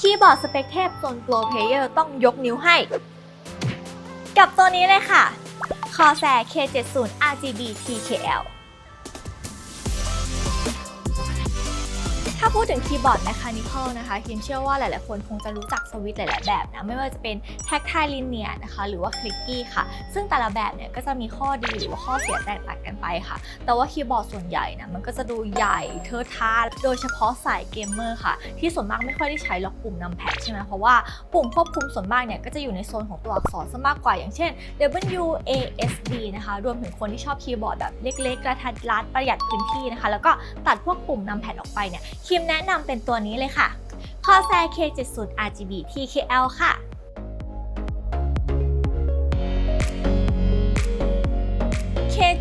คีย์บอร์ดสเปคเทพโซนโปรเพเยอร์ต้องยกนิ้วให้ กับตัวนี้เลยค่ะ Corsair K70 RGB TKL พูดถึงคีย์บอร์ด Mechanical นะคะคิมเชื่อว่าหลาย ๆ คนคงจะรู้จักสวิตช์หลาย ๆ แบบนะ ไม่ว่าจะเป็น Tactile Linear นะคะ หรือว่า Clicky ค่ะ ซึ่งแต่ละแบบเนี่ยก็จะมีข้อดีหรือว่าข้อเสียแตกต่างกันไปค่ะ แต่ว่าคีย์บอร์ดส่วนใหญ่นะ มันก็จะดูใหญ่เทอะทาโดยเฉพาะสายเกมเมอร์ค่ะ ที่ส่วนมากไม่ค่อยได้ใช้ล็อกปุ่มนำแพดใช่ไหมเพราะว่าปุ่มควบคุมส่วนมากเนี่ยก็จะอยู่ในโซนของตัวอักษรซะมากกว่าอย่างเช่น W A S D นะคะ รวมถึงคนที่ชอบคีย์บอร์ดแบบเล็ก ๆ กระทัดรัดประหยัดพื้นที่นะคะ แล้วก็ตัดพวกปุ่มนำแพดออกไปเนี่ยคิมแนะนำเป็นตัวนี้เลยค่ะ Corsair K70 RGB TKL ค่ะ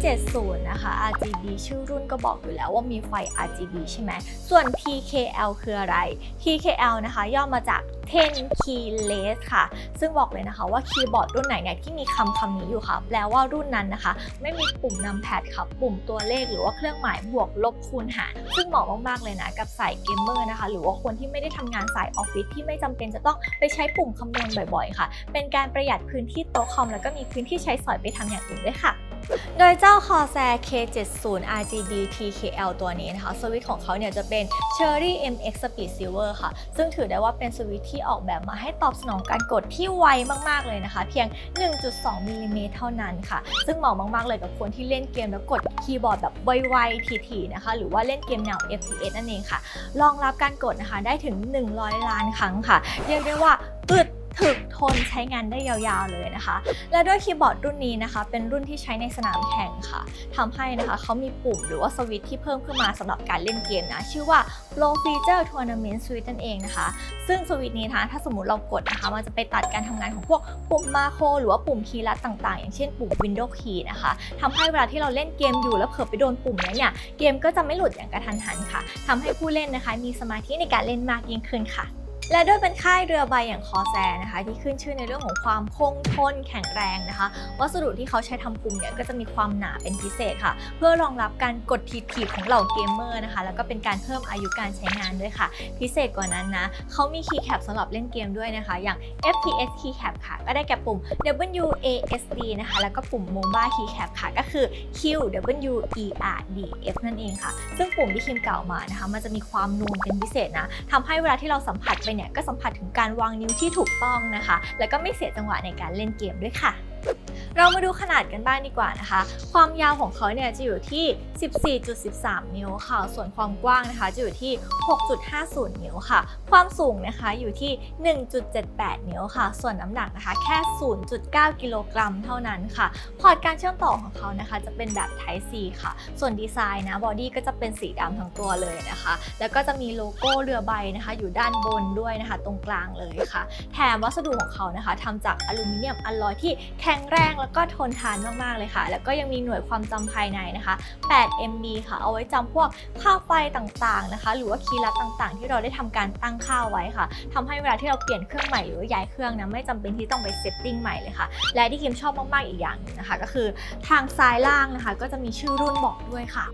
70 นะคะ RGB ชื่อรุ่นก็บอกอยู่แล้วว่ามีไฟ RGB ใช่ไหม ส่วน TKL คืออะไร TKL นะคะย่อมาจาก 10 keyless ค่ะ ซึ่งบอกเลยนะคะว่าคีย์บอร์ดรุ่นไหนเนี่ยที่มีคำคำนี้อยู่ค่ะ แปลว่ารุ่นนั้นนะคะ ไม่มีปุ่มนำแพดค่ะปุ่มตัวเลขหรือว่าเครื่องหมายบวกลบคูณหาร ซึ่งเหมาะมากๆเลยนะกับสายเกมเมอร์นะคะ หรือว่าคนที่ไม่ได้ทำงานสายออฟฟิศที่ไม่จำเป็นจะต้องไปใช้ปุ่มคำนวณบ่อยๆ ค่ะ เป็นการประหยัดพื้นที่โต๊ะคอมแล้วก็มีพื้นที่ใช้สอยไปทำอย่างอื่นด้วยค่ะ โดยเจ้า Corsair K70 RGB TKL ตัวนี้นะคะ สวิตช์ของเขาเนี่ยจะเป็น Cherry MX Speed Silver ค่ะ ซึ่งถือได้ว่าเป็นสวิตช์ที่ออกแบบมาให้ตอบสนองการกดที่ไวมาก ๆ เลยนะคะ เพียง 1.2มิลลิเมตรเท่านั้นค่ะ ซึ่งเหมาะมาก ๆ เลยกับคนที่เล่นเกมแล้วกดคีย์บอร์ดแบบไวๆถี่ๆนะคะ หรือว่าเล่นเกมแนว FPS นั่นเองค่ะ รองรับการกดนะคะได้ถึง 100 ล้านครั้งค่ะ เรียกได้ว่าอึด ถึกทนใช้งานได้ยาวๆเลยนะคะ และด้วยคีย์บอร์ดรุ่นนี้นะคะ เป็นรุ่นที่ใช้ในสนามแข่งค่ะทำให้นะคะเขามีปุ่มหรือว่าสวิตที่เพิ่มขึ้นมาสำหรับการเล่นเกมนะ ชื่อว่า Pro Feature Tournament Switch นั่นเองนะคะ ซึ่งสวิตนี้นะถ้าสมมติเรากดนะคะมันจะไปตัดการทำงานของพวกปุ่มมาโครหรือว่าปุ่มคีย์ลัดต่างๆ อย่างเช่นปุ่ม Windows Key นะคะทำให้เวลาที่เราเล่นเกมอยู่แล้วเผลอไปโดนปุ่มนี้เนี่ยเกมก็จะไม่หลุดอย่างกระทันหันค่ะทำให้ผู้เล่นนะคะ มีสมาธิในการเล่นมากยิ่งขึ้นค่ะ และด้วยเป็นค่ายเรือใบอย่างคอแซนะคะ ที่ขึ้นชื่อในเรื่องของความคงทนแข็งแรงนะคะ วัสดุที่เขาใช้ทำปุ่มเนี่ยก็จะมีความหนาเป็นพิเศษค่ะ เพื่อรองรับการกดทีๆของเหล่าเกมเมอร์นะคะ แล้วก็เป็นการเพิ่มอายุการใช้งานด้วยค่ะ พิเศษกว่านั้นนะเขามีคีย์แคปสำหรับเล่นเกมด้วยนะคะ อย่าง FPS Keycap ค่ะ ก็ได้แก่ปุ่ม WASD นะคะ แล้วก็ปุ่ม MOBA Keycap ค่ะ ก็คือ Q W E R D F นั่นเองค่ะ ซึ่งปุ่มที่คิมกล่าวมานะคะ มันจะมีความนูนเป็นพิเศษนะทำให้เวลาที่เราสัมผัสไปเนี่ยก็สัมผัสถึงการวางนิ้วที่ถูกต้องนะคะ แล้วก็ไม่เสียจังหวะในการเล่นเกมด้วยค่ะ เรามาดูขนาดกันบ้างดีกว่านะคะ ความยาวของเขาเนี่ยจะอยู่ที่ 14.13 นิ้วค่ะ ส่วนความกว้างนะคะจะอยู่ที่ 6.50 นิ้วค่ะ ความสูงนะคะอยู่ที่ 1.78 นิ้วค่ะ ส่วนน้ำหนักนะคะแค่ 0.9 กิโลกรัมเท่านั้นค่ะ พอร์ตการเชื่อมต่อของเขานะคะ จะเป็นแบบ Type C ค่ะ ส่วนดีไซน์นะบอดี้ก็จะเป็นสีดำทั้งตัวเลยนะคะ แล้วก็จะมีโลโก้เรือใบนะคะ อยู่ด้านบนด้วยนะคะ ตรงกลางเลยค่ะ แถมวัสดุของเขานะคะทำจากอลูมิเนียมอลลอยที่แข็งแรงแล้วก็ทนทานมากๆเลยค่ะ แล้วก็ยังมีหน่วยความจำภายในนะคะ 8 MB ค่ะ เอาไว้จำพวกค่าไฟต่างๆนะคะ หรือว่าคีย์ลัดต่างๆ ที่เราได้ทำการตั้งค่าไว้ค่ะทำให้เวลาที่เราเปลี่ยนเครื่องใหม่หรือย้ายเครื่องนะไม่จำเป็นที่ต้องไปเซตติ้งใหม่เลยค่ะ และที่คิมชอบมากๆอีกอย่างนึงนะคะ ก็คือทางซ้ายล่างนะคะ ก็จะมีชื่อรุ่นบอกด้วยค่ะ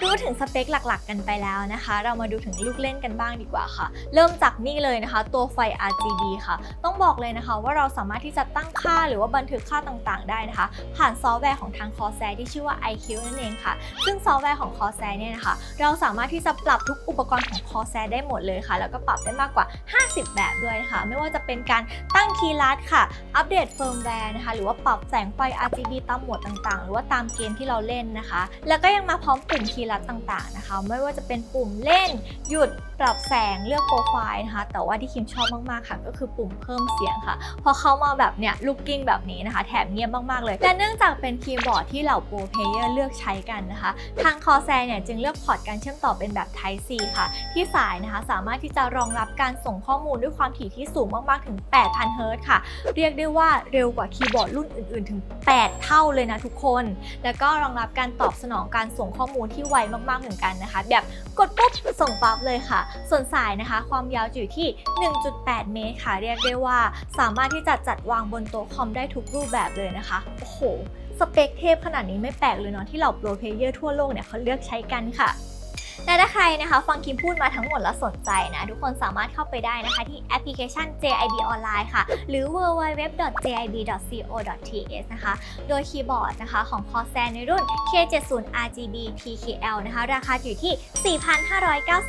รู้ถึงสเปคหลักๆ กันไปแล้วนะคะ เรามาดูถึงลูกเล่นกันบ้างดีกว่าค่ะ เริ่มจากนี่เลยนะคะ ตัวไฟ RGB ค่ะ ต้องบอกเลยนะคะ ว่าเราสามารถที่จะตั้งค่าหรือว่าบันทึกค่าต่างๆ ได้นะคะ ผ่านซอฟต์แวร์ของทาง Corsair ที่ชื่อว่า iQ นั่นเองค่ะ ซึ่งซอฟต์แวร์ของ Corsair เนี่ยนะคะ เราสามารถที่จะปรับทุกอุปกรณ์ของ Corsair ได้หมดเลยค่ะ แล้วก็ปรับได้มากกว่า 50 แบบด้วยนะคะ ไม่ว่าจะเป็นการตั้งคีย์ลัดค่ะ อัปเดตเฟิร์มแวร์นะคะ หรือว่าปรับแสงไฟ RGB ตามโหมดต่างๆ หรือว่าตามเกมที่เราเล่นนะคะ แล้วก็ยังมาพร้อมปุ่มคีย์ลัดต่างๆนะคะ ไม่ว่าจะเป็นปุ่มเล่น หยุดปรับแสงเลือกโปรไฟล์นะคะ แต่ว่าที่คิมชอบมากๆค่ะ ก็คือปุ่มเพิ่มเสียงค่ะ พอเขามาแบบเนี้ยลุกกิ้งแบบนี้นะคะ แถมเงียบมากๆเลย และเนื่องจากเป็นคีย์บอร์ดที่เหล่าโปรเพลเยอร์เลือกใช้กันนะคะ ทาง Corsair เนี่ยจึงเลือกพอร์ตการเชื่อมต่อเป็นแบบ Type C ค่ะ ที่สายนะคะสามารถที่จะรองรับการส่งข้อมูลด้วยความถี่ที่สูงมากๆถึง 8,000 เฮิรตซ์ค่ะ เรียกได้ว่าเร็วกว่าคีย์บอร์ดรุ่นอื่นๆ ถึง 8 เท่าเลยนะทุกคน แล้วก็รองรับการตอบสนองการส่งข้อมูลที่ไวมากๆเหมือนกันนะคะ แบบกดปุ๊บส่งปั๊บเลยค่ะ ส่วนสายนะคะ ความยาวอยู่ที่ 1.8 เมตรค่ะ เรียกได้ว่า สามารถที่จะจัดวางบนโต๊ะคอมได้ทุกรูปแบบเลยนะคะ โอ้โห สเปคเทพขนาดนี้ไม่แปลกเลยเนาะที่เหล่าโปรเพเยอร์ทั่วโลกเนี่ยเขาเลือกใช้กันค่ะ และถ้าใครนะคะ ฟังคิมพูดมาทั้งหมดแล้วสนใจนะทุกคนสามารถเข้าไปได้นะคะที่แอปพลิเคชัน JIB ออนไลน์ค่ะ หรือ www.jib.co.th นะคะ โดยคีย์บอร์ดนะคะของ Corsair ในรุ่น K70 RGB TKL นะคะ ราคาอยู่ที่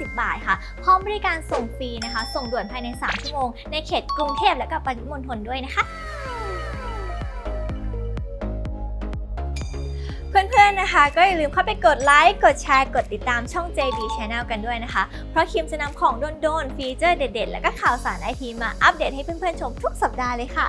4,590 บาทค่ะ พร้อมบริการส่งฟรีนะคะ ส่งด่วนภายใน 3 ชั่วโมง ในเขตกรุงเทพและก็ปริมณฑลด้วยนะคะ เพื่อนๆนะคะ ก็อย่าลืมเข้าไปกดไลค์ กดแชร์ กดติดตามช่อง JB Channel กันด้วยนะคะ เพราะคิมจะนำของโดนๆฟีเจอร์เด็ดๆ แล้วก็ข่าวสารไอทีมาอัปเดตให้เพื่อนๆชมทุกสัปดาห์เลยค่ะ